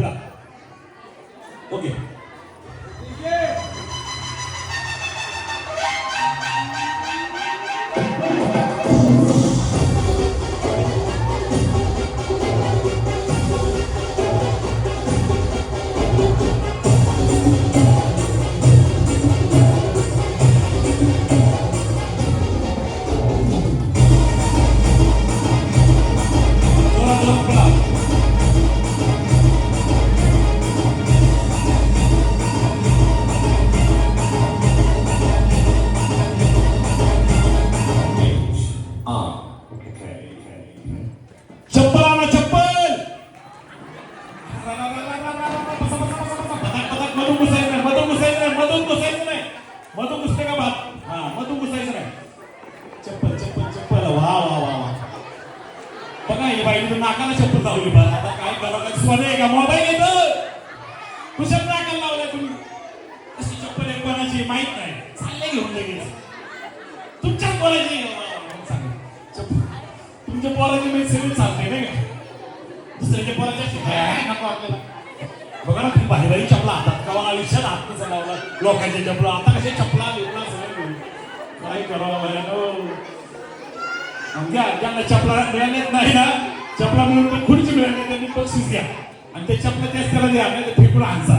그라 오케이. 이게 बघा बाई नाकाला चप्पल लावली बरं आता काय करावं? सोने आहे का? मोबाईल येतं कुशल नाकाला लावलं तुम्ही. कशी चप्पल आहे कोणाची माहीत नाही. चालले घेऊन लगेच. तुमच्याच बोलायची तुमच्या पोराची मी सगळी चालते नाही का? दुसऱ्याच्या पोराच्या शिकाय नको आपल्याला. बघा ना तुम्ही चपला हातात कवा आयुष्यात हात नसा लावला लोकांचे चपला. आता कसे चपला बिपला सगळं काय करावं भयानो आमच्या ज्यांना चपला मिळाल्याच नाही ना? चपला म्हणून खुर्ची मिळाली त्यांनी बक्षीस घ्या आणि ते चपला त्याच त्याला द्या नाही तर फेकून आणसा